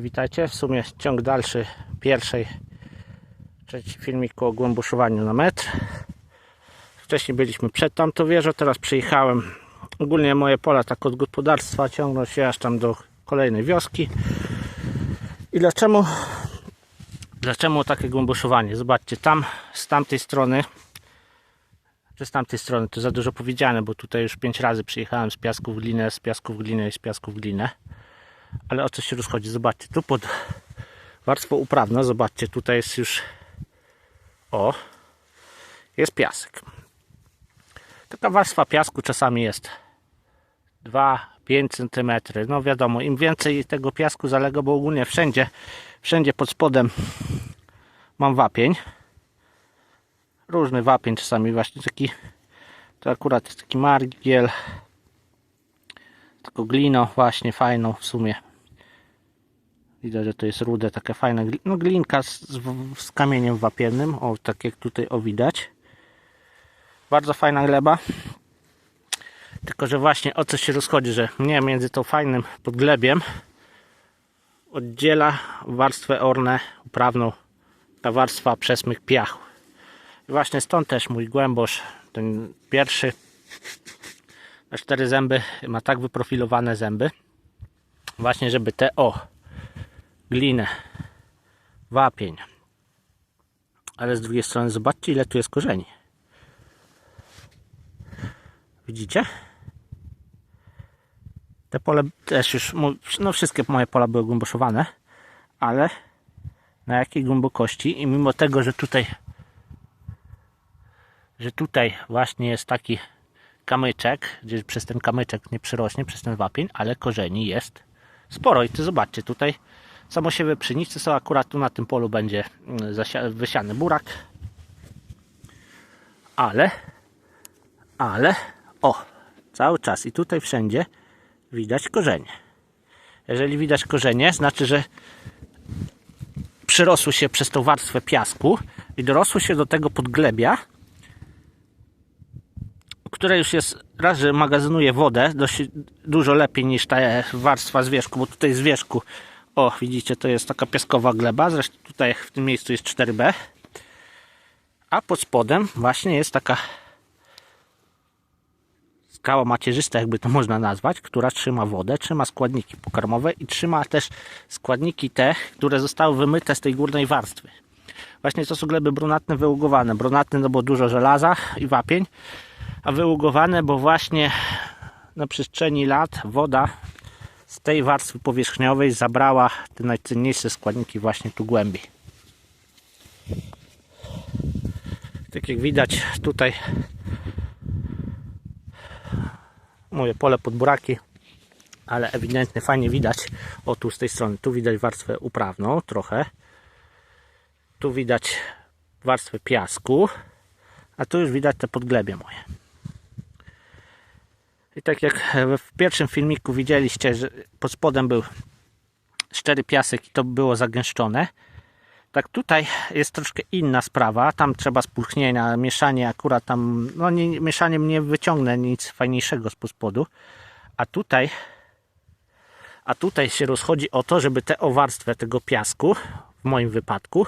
Witajcie. W sumie ciąg dalszy pierwszej, trzeci filmik o głęboszowaniu na metr. Wcześniej byliśmy przed tamtą wieżą, teraz przyjechałem. Ogólnie moje pola tak od gospodarstwa ciągną się aż tam do kolejnej wioski. I dlaczego, dlaczego takie głęboszowanie? Zobaczcie, tam z tamtej strony czy z tamtej strony, to za dużo powiedziane, bo tutaj już pięć razy przyjechałem z piasku w glinę, z piasku w glinę i z piasku w glinę. Ale o co się rozchodzi? Zobaczcie, tu pod warstwą uprawną, zobaczcie, tutaj jest już o, jest piasek. Taka warstwa piasku czasami jest 2-5 cm. No wiadomo, im więcej tego piasku zalega, bo ogólnie wszędzie, wszędzie pod spodem mam wapień. Różny wapień, czasami właśnie taki, to akurat jest taki margiel, taką gliną właśnie fajną w sumie. Widać, że to jest rude, taka fajna no, glinka z, z, kamieniem wapiennym, o tak jak tutaj o widać. Bardzo fajna gleba. Tylko, że właśnie o co się rozchodzi, że mnie między tą fajnym podglebiem oddziela warstwę ornę uprawną ta warstwa przesmych piachu. I właśnie stąd też mój głębosz, ten pierwszy cztery zęby ma tak wyprofilowane zęby właśnie żeby te o glinę wapień. Ale z drugiej strony zobaczcie ile tu jest korzeni. Widzicie? Te pole też już no wszystkie moje pola były głęboszowane ale na jakiej głębokości? I mimo tego, że tutaj że tutaj właśnie jest taki kamyczek, gdzie przez ten kamyczek nie przyrośnie, przez ten wapień, ale korzeni jest sporo. I tu zobaczcie, tutaj samosiewy pszenicy są akurat tu na tym polu będzie mm, wysiany burak. Ale, ale, o, cały czas i tutaj wszędzie widać korzenie. Jeżeli widać korzenie, znaczy, że przyrosły się przez tą warstwę piasku i dorosły się do tego podglebia, które już jest raz, że magazynuje wodę dość dużo lepiej niż ta warstwa z wierzchu, bo tutaj z wierzchu, o widzicie, to jest taka piaskowa gleba, zresztą tutaj w tym miejscu jest 4B, a pod spodem właśnie jest taka skała macierzysta, jakby to można nazwać, która trzyma wodę, trzyma składniki pokarmowe i trzyma też składniki te, które zostały wymyte z tej górnej warstwy. Właśnie to są gleby brunatne wyługowane. Brunatne, no bo dużo żelaza i wapień, a wyługowane, bo właśnie na przestrzeni lat woda z tej warstwy powierzchniowej zabrała te najcenniejsze składniki właśnie tu głębiej. Tak jak widać tutaj moje pole pod buraki, ale ewidentnie fajnie widać, o tu z tej strony, tu widać warstwę uprawną trochę, tu widać warstwę piasku, a tu już widać te podglebie moje. I tak jak w pierwszym filmiku widzieliście, że pod spodem był szczery piasek i to było zagęszczone, tak tutaj jest troszkę inna sprawa. Tam trzeba spulchnienia, mieszanie akurat tam, no nie, mieszaniem nie wyciągnę nic fajniejszego z spodu. A tutaj, a tutaj się rozchodzi o to, żeby tę warstwę tego piasku, w moim wypadku,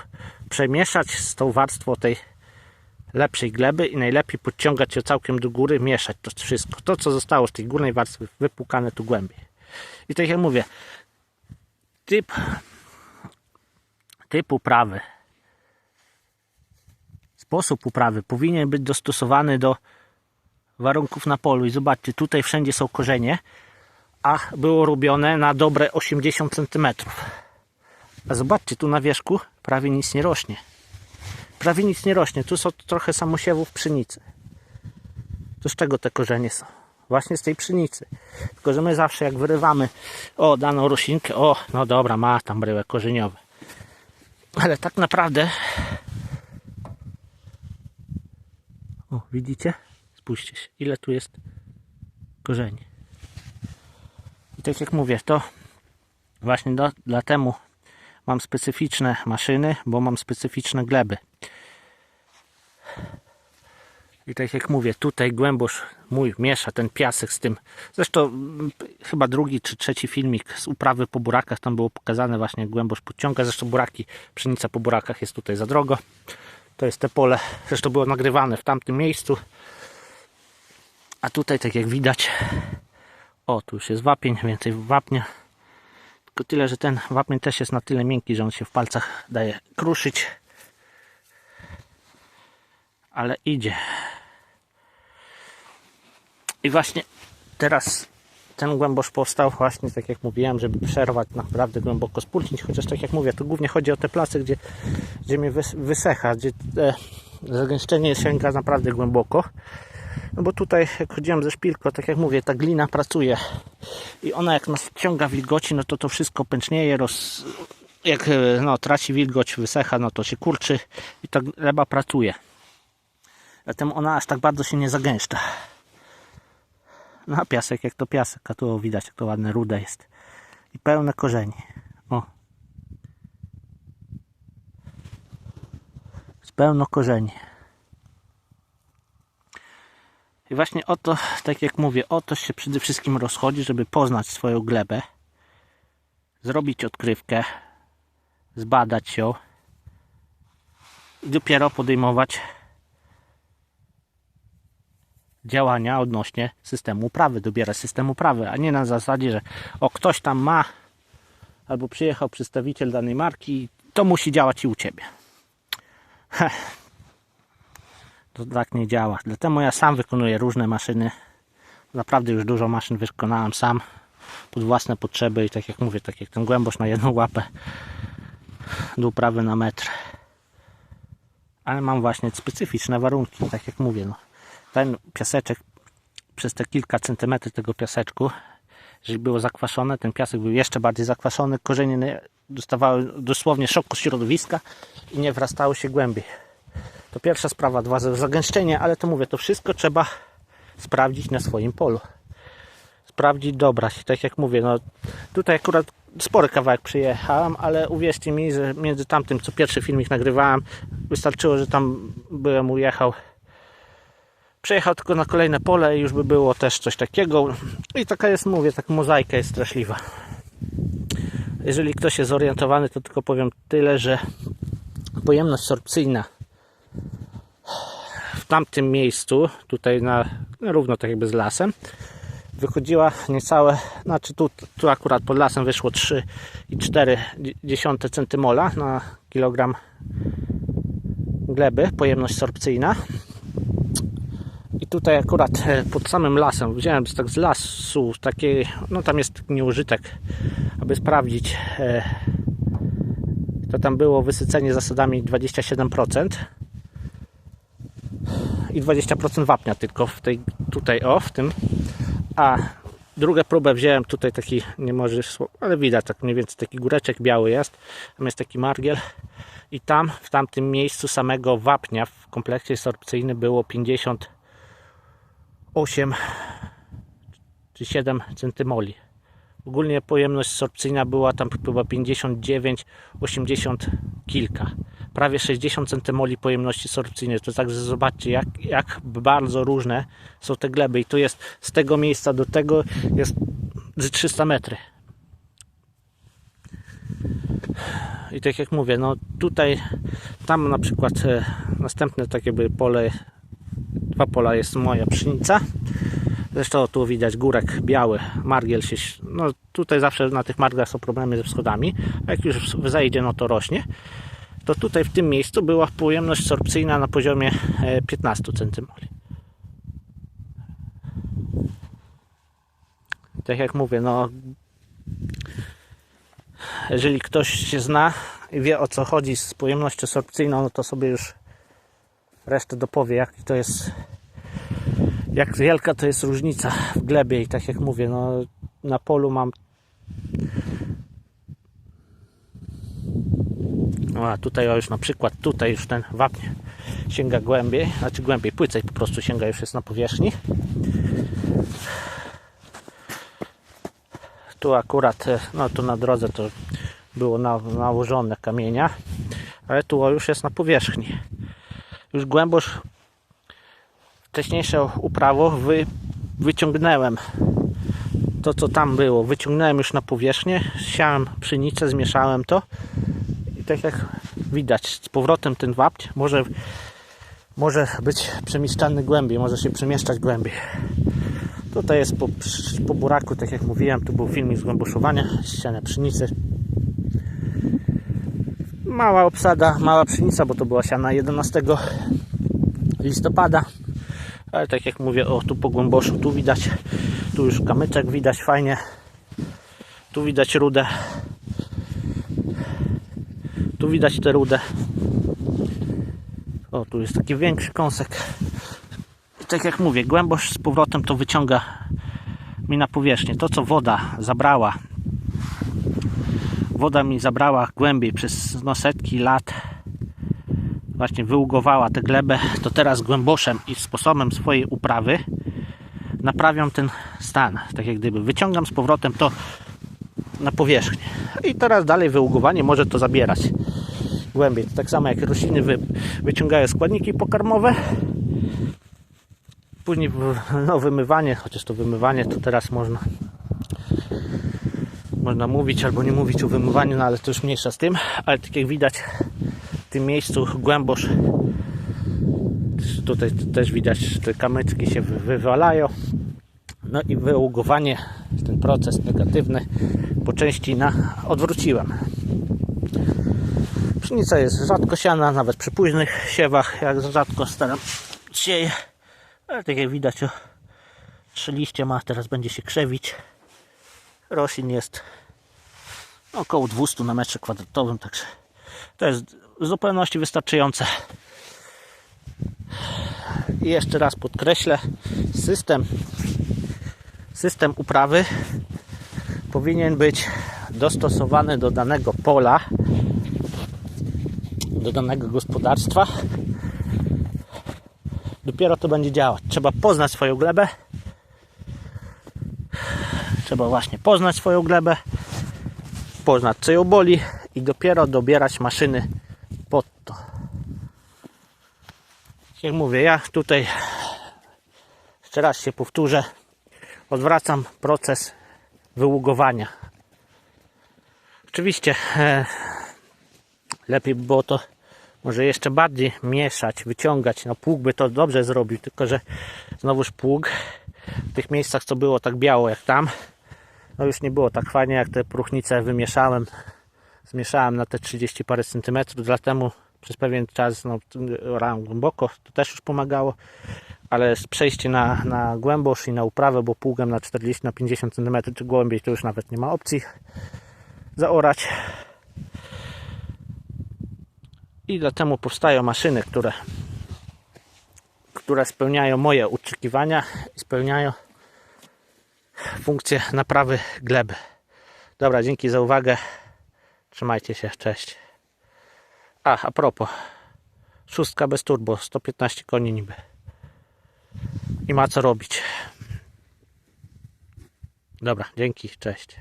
przemieszać z tą warstwą tej lepszej gleby i najlepiej podciągać ją całkiem do góry, mieszać to wszystko. To, co zostało z tej górnej warstwy, wypłukane tu głębiej. I tak jak mówię, typ, typ uprawy, sposób uprawy powinien być dostosowany do warunków na polu. I zobaczcie, tutaj wszędzie są korzenie, a było robione na dobre 80 cm. A zobaczcie, tu na wierzchu prawie nic nie rośnie prawie nic nie rośnie. Tu są trochę samosiewów pszenicy. To z czego te korzenie są? Właśnie z tej pszenicy. Tylko, że my zawsze jak wyrywamy o daną roślinkę, o no dobra, ma tam bryłę korzeniowe. Ale tak naprawdę o, widzicie? Spójrzcie się, ile tu jest korzeni. I tak jak mówię, to właśnie do, dlatego mam specyficzne maszyny, bo mam specyficzne gleby. I tak jak mówię, tutaj głębosz mój miesza ten piasek z tym. Zresztą mm, chyba drugi czy trzeci filmik z uprawy po burakach, tam było pokazane właśnie jak głębosz podciąga. Zresztą buraki, pszenica po burakach jest tutaj za drogo. To jest te pole, zresztą było nagrywane w tamtym miejscu. A tutaj tak jak widać, o tu już jest wapień, więcej wapnia. Tylko tyle, że ten wapień też jest na tyle miękki, że on się w palcach daje kruszyć. Ale idzie. I właśnie teraz ten głębosz powstał właśnie, tak jak mówiłem, żeby przerwać naprawdę głęboko spulchnić, chociaż tak jak mówię, to głównie chodzi o te place, gdzie, gdzie mnie wys- wysecha, gdzie te zagęszczenie sięga naprawdę głęboko. No bo tutaj jak chodziłem ze szpilką, tak jak mówię, ta glina pracuje i ona jak nas ciąga wilgoci, no to to wszystko pęcznieje, roz... jak e, no, traci wilgoć, wysecha, no to się kurczy i ta gleba pracuje. Zatem ona aż tak bardzo się nie zagęszcza. No a piasek jak to piasek, a tu widać jak to ładne rude jest. I pełne korzeni. O. Jest pełno korzeni. I właśnie o to, tak jak mówię, o to się przede wszystkim rozchodzi, żeby poznać swoją glebę, zrobić odkrywkę, zbadać ją i dopiero podejmować działania odnośnie systemu uprawy, dobierać system uprawy, a nie na zasadzie, że o ktoś tam ma albo przyjechał przedstawiciel danej marki, to musi działać i u ciebie. Heh. To tak nie działa. Dlatego ja sam wykonuję różne maszyny. Naprawdę już dużo maszyn wykonałem sam pod własne potrzeby i tak jak mówię, tak jak ten głębosz na jedną łapę do uprawy na metr. Ale mam właśnie specyficzne warunki, tak jak mówię. No. Ten piaseczek przez te kilka centymetrów tego piaseczku, jeżeli było zakwaszone, ten piasek był jeszcze bardziej zakwaszony, korzenie nie- dostawały dosłownie szoku środowiska i nie wrastały się głębiej. To pierwsza sprawa, dwa zagęszczenie, ale to mówię, to wszystko trzeba sprawdzić na swoim polu. Sprawdzić, dobrać. Tak jak mówię, no tutaj akurat spory kawałek przyjechałem, ale uwierzcie mi, że między tamtym, co pierwszy filmik nagrywałem, wystarczyło, że tam byłem, ujechał. Przejechał tylko na kolejne pole i już by było też coś takiego. I taka jest, mówię, taka mozaika jest straszliwa. Jeżeli ktoś jest zorientowany, to tylko powiem tyle, że pojemność sorpcyjna w tamtym miejscu, tutaj na no równo tak jakby z lasem, wychodziła niecałe, znaczy tu, tu akurat pod lasem wyszło 3,4 centymola na kilogram gleby, pojemność sorpcyjna. Tutaj akurat e, pod samym lasem, wziąłem z- tak z lasu, taki, no tam jest nieużytek, aby sprawdzić, e, to tam było wysycenie zasadami 27% i 20% wapnia tylko w tej, tutaj o, w tym. A drugą próbę wziąłem tutaj taki, nie może, ale widać tak mniej więcej taki góreczek biały jest. Tam jest taki margiel i tam, w tamtym miejscu samego wapnia w kompleksie sorpcyjnym było 58 czy 7 centymoli. Ogólnie pojemność sorpcyjna była tam chyba 59, 80 kilka. Prawie 60 centymoli pojemności sorpcyjnej. To także zobaczcie, jak, jak bardzo różne są te gleby. I tu jest z tego miejsca do tego jest z 300 metry. I tak jak mówię, no tutaj, tam na przykład e, następne tak jakby pole, dwa pola jest moja pszenica. Zresztą tu widać górek biały, margiel się, no tutaj zawsze na tych marglach są problemy ze wschodami, a jak już zejdzie, no to rośnie. To tutaj w tym miejscu była pojemność sorpcyjna na poziomie e, 15 cm. Tak jak mówię, no jeżeli ktoś się zna i wie o co chodzi z pojemnością sorpcyjną, no to sobie już resztę dopowie, jak to jest jak wielka to jest różnica w glebie i tak jak mówię, no na polu mam no, a tutaj o, już na przykład tutaj już ten wapń sięga głębiej, znaczy głębiej, płycej po prostu sięga już jest na powierzchni. Tu akurat, e, no tu na drodze to było na, nałożone kamienia ale tu już jest na powierzchni już głębosz wcześniejszą uprawą wy, to, co tam było. Wyciągnąłem już na powierzchnię, siałem pszenicę, zmieszałem to i tak jak widać, z powrotem ten wapń może, może być przemieszczany głębiej, może się przemieszczać głębiej. Tutaj jest po, po buraku, tak jak mówiłem, tu był filmik z głęboszowania, ściana pszenicy. Mała obsada, mała pszenica, bo to była siana 11 listopada. Ale tak jak mówię, o tu po głęboszu, tu widać, tu już kamyczek widać fajnie. Tu widać rudę. Tu widać tę rudę. O, tu jest taki większy kąsek. I tak jak mówię, głębość z powrotem to wyciąga mi na powierzchnię. To, co woda zabrała, woda mi zabrała głębiej przez no, setki lat, właśnie wyługowała tę glebę, to teraz głęboszem i sposobem swojej uprawy naprawiam ten stan. Tak jak gdyby wyciągam z powrotem to na powierzchnię. I teraz dalej wyługowanie może to zabierać głębiej. To tak samo jak rośliny wy, wyciągają składniki pokarmowe. Później no, wymywanie, chociaż to wymywanie to teraz można można mówić albo nie mówić o wymywaniu, no ale to już mniejsza z tym. Ale tak jak widać w tym miejscu głębosz tutaj też widać, że te kamyczki się wy- wywalają. No i wyługowanie, ten proces negatywny po części na odwróciłem. Pszenica jest rzadko siana, nawet przy późnych siewach, jak rzadko staram sieję. Ale tak jak widać, trzy liście ma, teraz będzie się krzewić. Roślin jest około 200 na metrze kwadratowym, także to jest w zupełności wystarczające. I jeszcze raz podkreślę, system, system uprawy powinien być dostosowany do danego pola, do danego gospodarstwa. Dopiero to będzie działać. Trzeba poznać swoją glebę. Trzeba właśnie poznać swoją glebę, poznać co ją boli i dopiero dobierać maszyny pod to. Jak mówię, ja tutaj jeszcze raz się powtórzę, odwracam proces wyługowania. Oczywiście e, lepiej by było to może jeszcze bardziej mieszać, wyciągać. No pług by to dobrze zrobił, tylko że znowuż pług w tych miejscach, co było tak biało jak tam, no już nie było tak fajnie, jak te próchnice wymieszałem. Zmieszałem na te 30 parę centymetrów, dlatego przez pewien czas no, orałem głęboko, to też już pomagało, ale przejście na, na głębosz i na uprawę, bo pługiem na 40 na 50 cm czy głębiej to już nawet nie ma opcji zaorać. I dlatego powstają maszyny, które, które spełniają moje oczekiwania spełniają funkcję naprawy gleby. Dobra, dzięki za uwagę. Trzymajcie się, cześć. A, a propos. Szóstka bez turbo, 115 koni niby. I ma co robić. Dobra, dzięki, cześć.